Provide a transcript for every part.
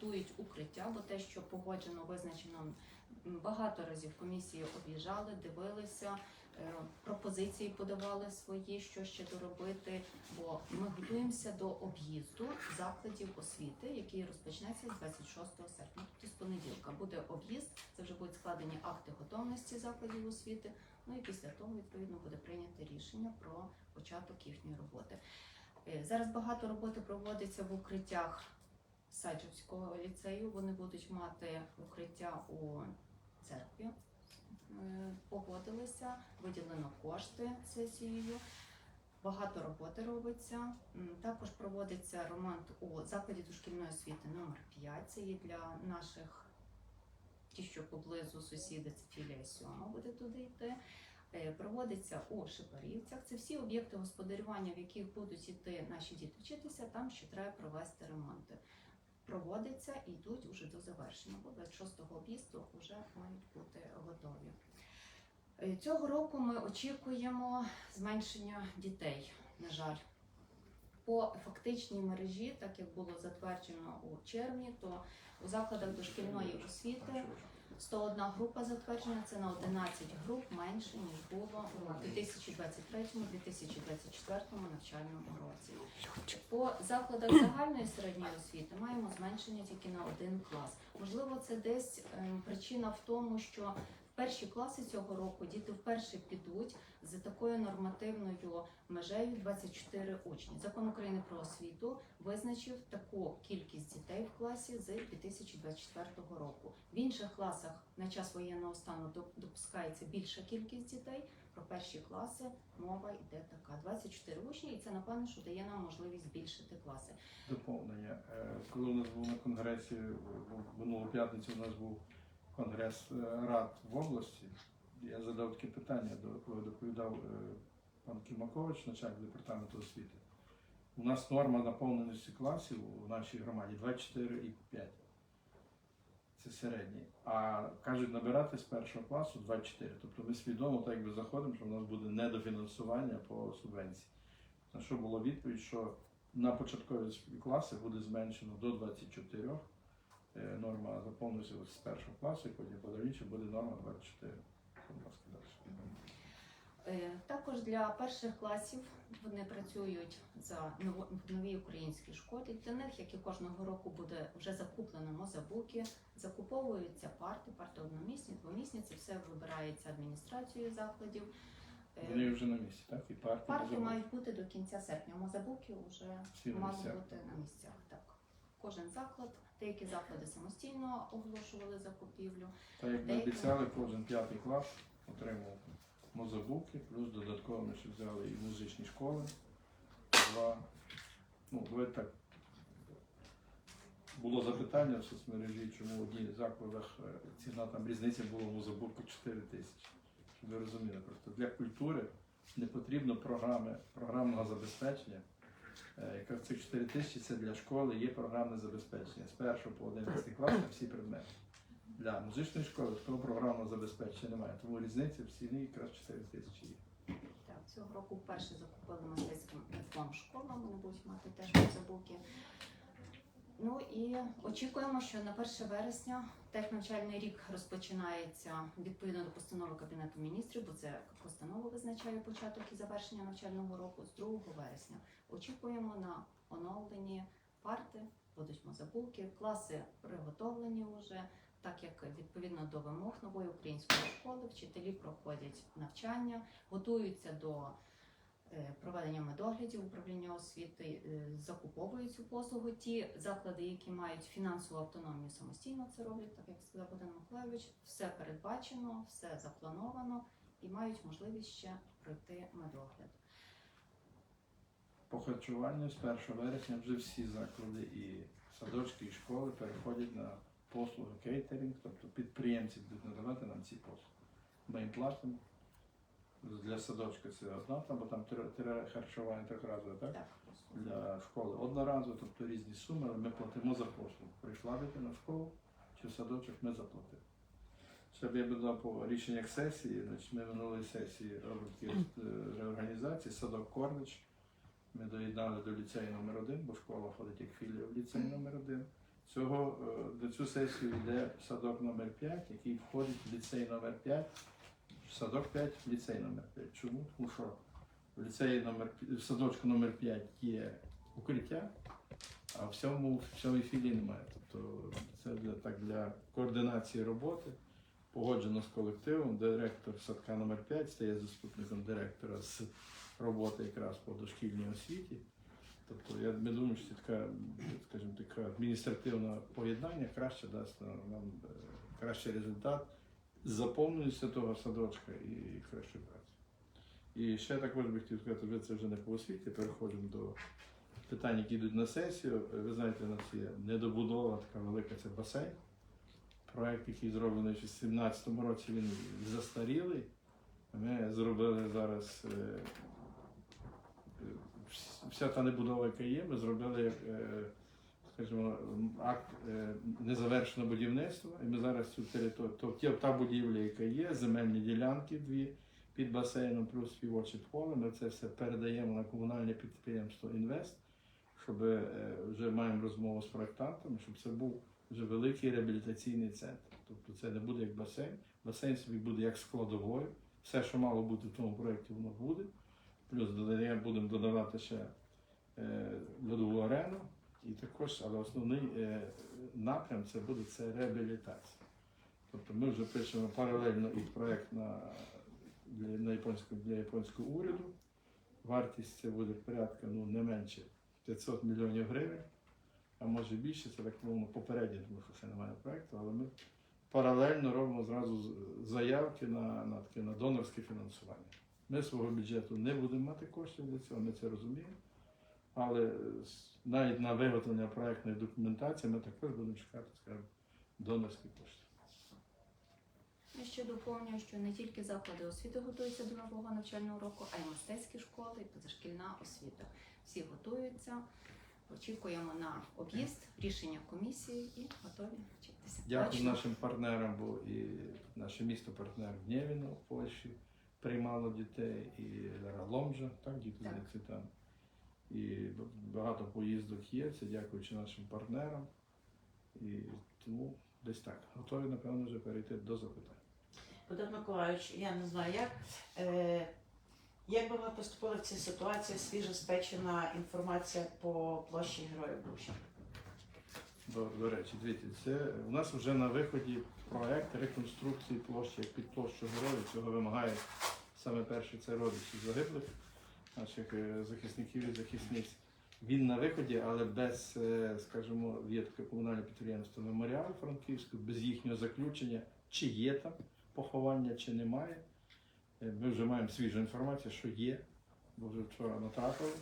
готують укриття, бо те, що погоджено, визначено багато разів комісії об'їжджали, дивилися, е, пропозиції подавали свої, що ще доробити. Бо ми готуємося до об'їзду закладів освіти, який розпочнеться з 26 серпня. Тобто з понеділка буде об'їзд. Це вже будуть складені акти готовності закладів освіти. Ну і після того відповідно буде прийнято рішення про початок їхньої роботи. Е, Зараз багато роботи проводиться в укриттях Саджівського ліцею. Вони будуть мати укриття у церкві. Е, Погодилися, виділено кошти сесією. Багато роботи робиться. Також проводиться ремонт у закладі дошкільної освіти номер 5. Це є для наших ті, що поблизу сусіди, це філія сьома буде туди йти. Е, Проводиться у Шипарівцях. Це всі об'єкти господарювання, в яких будуть йти наші діти вчитися, там ще треба провести ремонти. Проводиться і йдуть уже до завершення, бо 26-го об'їзду вже мають бути готові. Е, Цього року ми очікуємо зменшення дітей, на жаль. По фактичній мережі, так як було затверджено у червні, то у закладах дошкільної освіти 101 група затверджена, це на 11 груп менше, ніж було у 2023-2024 навчальному році. По закладах загальної середньої освіти маємо зменшення тільки на один клас. Можливо, це десь ем, причина в тому, що перші класи цього року діти вперше підуть за такою нормативною межею 24 учні. Закон України про освіту визначив таку кількість дітей в класі з 2024 року. В інших класах на час воєнного стану допускається більша кількість дітей. Про перші класи мова йде така: 24 учні, і це напевно, що дає нам можливість збільшити класи. Доповнення. Е, Коли у нас був на конгресі, минулу п'ятницю у нас був конгрес е, рад в області, я задав таке питання, коли доповідав е, пан Кімакович, начальник департаменту освіти. У нас норма наповненості класів у нашій громаді 24 і 5. Це середній. А кажуть, набирати з першого класу 24. Тобто ми свідомо так якби заходимо, що в нас буде недофінансування по субвенції. На що була відповідь, що на початкові класи буде зменшено до 24. Е, Норма заповнюється з першого класу, і потім подальше буде норма 24. Будь ласка, далі. Е, Також для перших класів вони працюють за в новій українській школі. Для них, як і кожного року, буде вже закуплено мозабуки, закуповуються парти, парти одномісні, двомісні. Це все вибирається адміністрацією закладів. Е, Вони вже на місці, так? І парки, Парти мають бути до кінця серпня. Мозабуки вже мали бути на місцях. Так, кожен заклад, деякі заклади самостійно оголошували закупівлю. Так як ми Деякі- обіцяли, кожен п'ятий клас отримав мозабуки, плюс додатково ми ще взяли і музичні школи. Два. Ну, давайте так. Було запитання в соцмережі, чому в одній закладах е, ціна там різниця була мозабуки 4 тисячі. Щоб ви розуміли, просто для культури не потрібно програми, програмного забезпечення. Е, Якраз цих 4 тисячі це для школи є програмне забезпечення з 1 по 11 клас на всі предмети. Для музичної школи такого програмного забезпечення немає. Тому різниця в ціні якраз 4 тисячі є. Так, цього року вперше закупили мистецьким двом школам, вони будуть мати теж мозабуки. Ну і очікуємо, що на 1 вересня так навчальний рік розпочинається відповідно до постанови Кабінету міністрів, бо це постанова визначає початок і завершення навчального року з 2 вересня. Очікуємо на оновлені парти, будуть мозабуки, класи приготовлені вже. Так як відповідно до вимог нової української школи вчителі проходять навчання, готуються до проведення медоглядів управління освіти, е, закуповують цю послугу. Ті заклади, які мають фінансову автономію, самостійно це роблять, так як сказав Богдан Миколайович, все передбачено, все заплановано і мають можливість ще пройти медогляд. По харчуванню з 1 вересня вже всі заклади і садочки, і школи переходять на послуги кейтерінг, тобто підприємці будуть надавати нам ці послуги. Ми їм платимо. Для садочка це одна, там, бо там три, три харчування трьохразове, так? Так. Для школи одноразово, тобто різні суми, але ми платимо за послугу. Прийшла дитина в школу чи в садочок, ми заплатили. Ще б я би по рішеннях сесії, значить ми минулої сесії от, е, реорганізації, садок Корнич. Ми доєднали до ліцею номер 1 бо школа ходить як філія в ліцей номер 1 Цього, е, до цю сесію йде садок номер 5, який входить в ліцей номер 5. Садок 5 ліцей номер 5. Чому? Тому що в ліцеї номер в садочку номер 5 є укриття, а в цьому в цьому філії немає. Тобто це для так для координації роботи. Погоджено з колективом. Директор садка номер 5 стає заступником директора з роботи якраз по дошкільній освіті. Тобто я ми думаю, що така, скажімо, таке адміністративне поєднання краще дасть нам, нам е, кращий результат заповнюється того садочка і кращу працю. І ще також би хотів сказати, ви це вже не по освіті, переходимо до питань, які йдуть на сесію. Ви знаєте, у нас є недобудова така велика, це басейн. Проект, який зроблений в 2017 році, він застарілий. Ми зробили зараз е, е, вс- вся та небудова, яка є, ми зробили е, скажімо, акт е, незавершеного будівництва. І ми зараз цю територію, то ті- та будівля, яка є, земельні ділянки дві під басейном, плюс співочі поле, ми це все передаємо на комунальне підприємство Інвест, щоб е, вже маємо розмову з проектантами, щоб це був вже великий реабілітаційний центр. Тобто це не буде як басейн. Басейн собі буде як складовою. Все, що мало бути в тому проєкті, воно буде. Плюс будемо додавати ще е, льодову арену. І також, але основний е, напрям це буде це реабілітація. Тобто ми вже пишемо паралельно і проєкт на, для, на японського, для японського уряду. Вартість це буде порядка ну, не менше 500 мільйонів гривень, а може більше, це так мовно попередньо, тому що ще немає проєкту, але ми паралельно робимо зразу заявки на, на, таке, на донорське фінансування. Ми свого бюджету не будемо мати коштів для цього, ми це розуміємо. Але навіть на виготовлення проектної документації ми також будемо чекати, скажімо, донорські кошти. Я ще доповнюю, що не тільки заклади освіти готуються до нового навчального року, а й мистецькі школи, і позашкільна освіта. Всі готуються. Очікуємо на об'їзд, рішення комісії і готові вчитися. Дякую Точно. нашим партнерам, бо і наше місто партнер Гнєвіно в Польщі приймало дітей, і Лера Ломжа, так, діти Так. звідси там. І багато поїздок є, це дякуючи нашим партнерам. І тому десь так. Готові, напевно, вже перейти до запитань. Богдан Миколаївич, я не знаю як. Е, як би ви поступили в цій ситуації свіжо спечена інформація по площі Героїв Бучі? До, до речі, дивіться, це у нас вже на виході проект реконструкції площі як під площу героїв. Цього вимагає саме перший це родичі загиблих наших е, захисників і захисниць. Він на виході, але без, е, скажімо, є таке комунальне підприємство Меморіал Франківську, без їхнього заключення, чи є там поховання, чи немає. Е, Ми вже маємо свіжу інформацію, що є, бо вже вчора натрапили.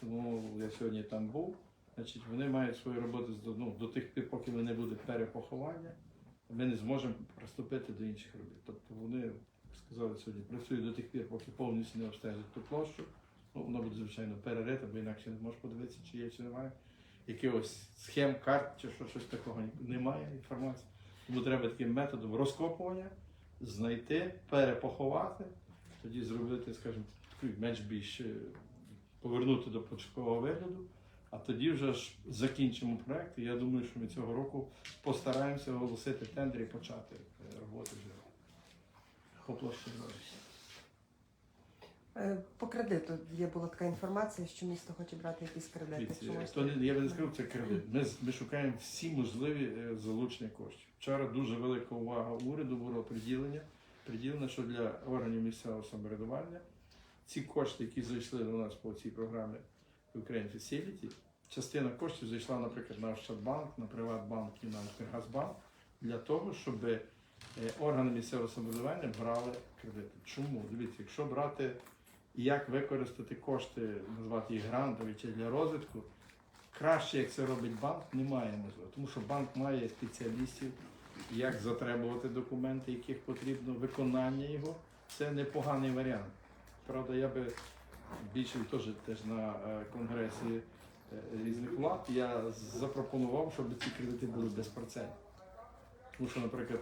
Тому я сьогодні там був. Значить, вони мають свою роботу ну, до тих пір, поки не буде перепоховання, ми не зможемо приступити до інших робіт. Тобто вони сказали сьогодні, працюють до тих пір, поки повністю не обстежать ту площу. Ну, воно буде, звичайно, перерита, бо інакше не можеш подивитися, чи є, чи немає. Якихось схем, карт чи що, щось такого немає інформації. Тому треба таким методом розкопування знайти, перепоховати, тоді зробити, скажімо, менш більш е, повернути до початкового вигляду. А тоді вже ж закінчимо проект. І я думаю, що ми цього року постараємося оголосити тендер і почати е, роботи вже. Грошей. Е, По кредиту є була така інформація, що місто хоче брати якісь кредити. Чомусь то не- я би не сказав, це кредит. Ми, ми шукаємо всі можливі е, залучення коштів. Вчора дуже велика увага уряду було приділення, приділено, що для органів місцевого самоврядування ці кошти, які зайшли до нас по цій програмі Ukraine Facility, частина коштів зайшла, наприклад, на Ощадбанк, на Приватбанк і на Укргазбанк для того, щоб е, органи місцевого самоврядування брали кредити. Чому? Дивіться, якщо брати і як використати кошти, назвати їх грантові чи для розвитку, краще, як це робить банк, немає можливо. Тому що банк має спеціалістів, як затребувати документи, яких потрібно, виконання його. Це непоганий варіант. Правда, я би більше теж, теж на е, конгресі е, різних влад я запропонував, щоб ці кредити були безпроцентні. Тому що, наприклад,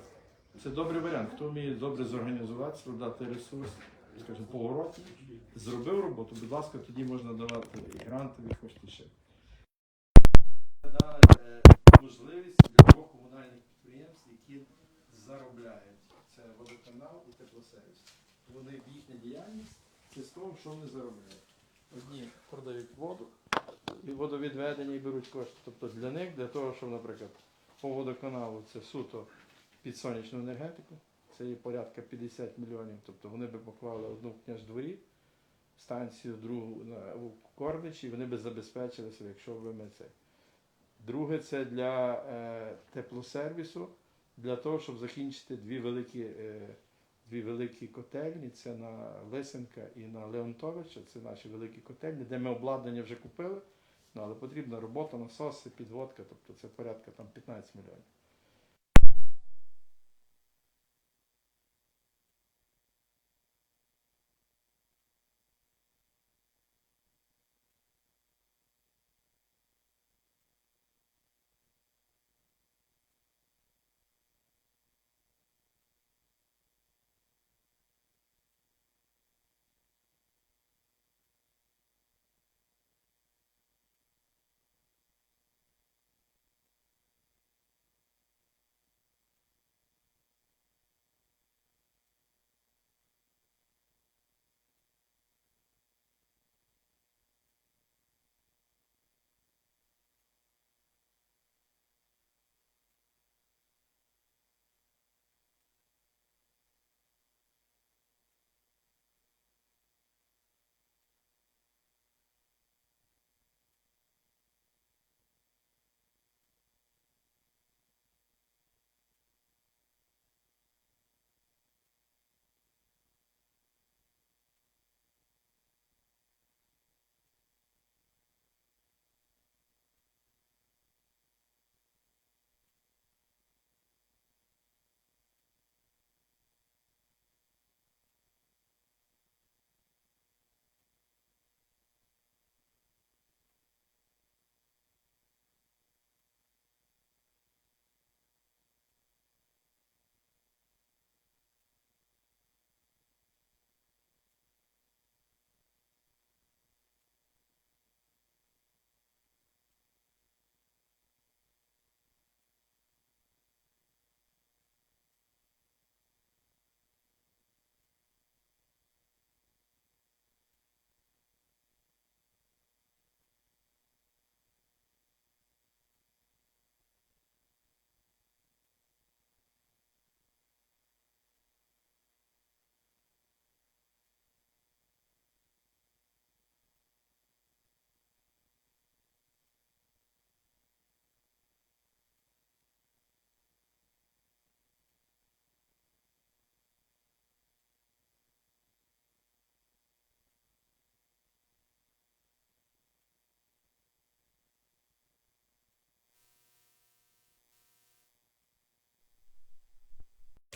це добрий варіант. Хто вміє добре зорганізуватися, дати ресурс, скажімо, поворот, зробив роботу, будь ласка, тоді можна давати і грантові кошти ще. Да, е, можливість для двох комунальних підприємств, які заробляють. Це водоканал і теплосервіс. Вони їхня діяльність це з того, що вони заробляють. Одні продають воду і водовідведення і беруть кошти. Тобто для них, для того, щоб, наприклад, по водоканалу це суто під сонячну енергетику, це є порядка 50 мільйонів. Тобто вони би поклали одну в княждворі, станцію, другу на у Кордичі, і вони би забезпечили себе, якщо б ми це. Друге, це для е, теплосервісу, для того, щоб закінчити дві великі, е, дві великі котельні. Це на Лисенка і на Леонтовича. Це наші великі котельні, де ми обладнання вже купили. Ну, але потрібна робота, насоси, підводка, тобто це порядка там 15 мільйонів.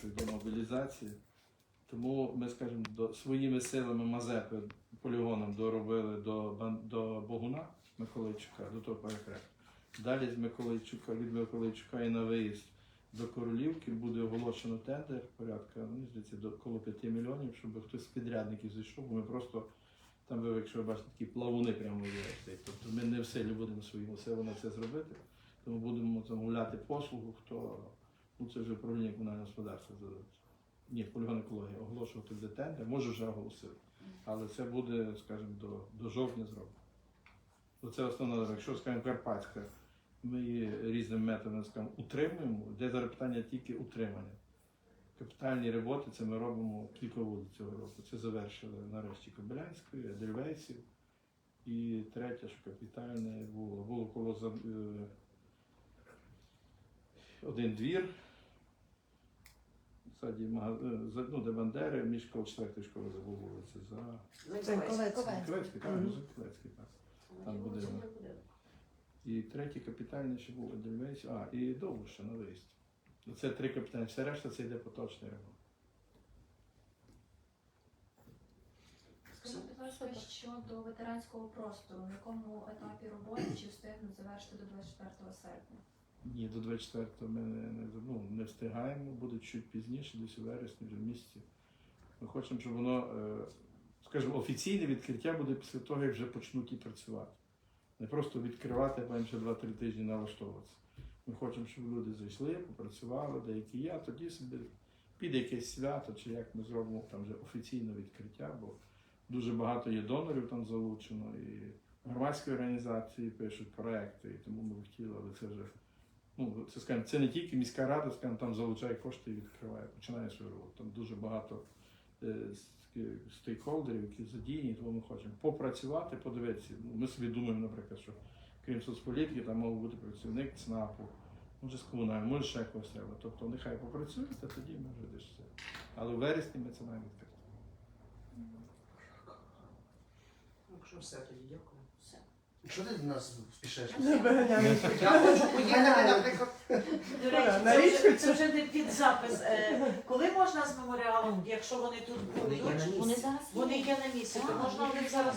До мобілізації. Тому ми, скажімо, до, своїми силами Мазепи полігоном доробили до, до Богуна Миколайчука, до того перекресту. Далі з Миколайчука, від Миколайчука і на виїзд до Королівки буде оголошено тендер порядка, ну, здається, до коло 5 мільйонів, щоб хтось з підрядників зайшов, бо ми просто там, ви, якщо ви бачите, такі плавуни прямо є. Тобто ми не в силі будемо своїми силами це зробити, тому будемо замовляти послугу, хто Ну, це вже управління комунального господарства зададуть. Ні, полігон екології оголошувати буде тендер, може вже оголосили. Але це буде, скажімо, до, до жовтня зроблено. Це основна. Якщо, скажімо, Карпатська, ми її різними методами скажімо, утримуємо, де зараз питання тільки утримання. Капітальні роботи це ми робимо кілька вулиць цього року. Це завершили нарешті Кобилянської, Дельвейсів. І третє, що капітальне було, було коло один двір. Мага- е, за- ну, де Бандери, між коло четвертої школи забув вулиці. За Заньковець. Клецький, так, ну, за Клецький, так. Там буде. І третій капітальний ще був Едельвейс, а, і довго ще на виїзді. Це три капітальні, все решта це йде поточний ремонт. Скажіть, будь ласка, щодо ветеранського простору, на якому етапі роботи чи встигнуть завершити до 24 серпня? Ні, до 24-го ми не, ну, не встигаємо, буде чуть пізніше, десь у вересні, вже в місяці. Ми хочемо, щоб воно, е, скажімо, офіційне відкриття буде після того, як вже почнуть і працювати. Не просто відкривати, а ще 2-3 тижні налаштовуватися. Ми хочемо, щоб люди зайшли, попрацювали, деякі а тоді собі піде якесь свято, чи як ми зробимо там вже офіційне відкриття, бо дуже багато є донорів там залучено, і громадські організації пишуть проекти, і тому ми хотіли, але це вже. Ну, це скажімо, це не тільки міська рада, скажімо, там залучає кошти і відкриває, починає свою роботу. Там дуже багато е, стейкхолдерів, які задіяні, тому ми хочемо попрацювати, подивитися. Ну, Ми собі думаємо, наприклад, що крім соцполітики, там мав бути працівник ЦНАПу, може з комунального, може ще когось треба. Тобто нехай попрацюють, а тоді ми вже десь все. Але в вересні ми це маємо відкрити. Якщо все, тоді дякую. Що ти до нас спішиш? Не виганяй. Я хочу поїхати, наприклад. До речі, На це вже, це вже не під запис. Е, Коли можна з меморіалом, якщо вони тут Вони є будуть? на місці. Вони Вони є на місці, то можна вони у них зараз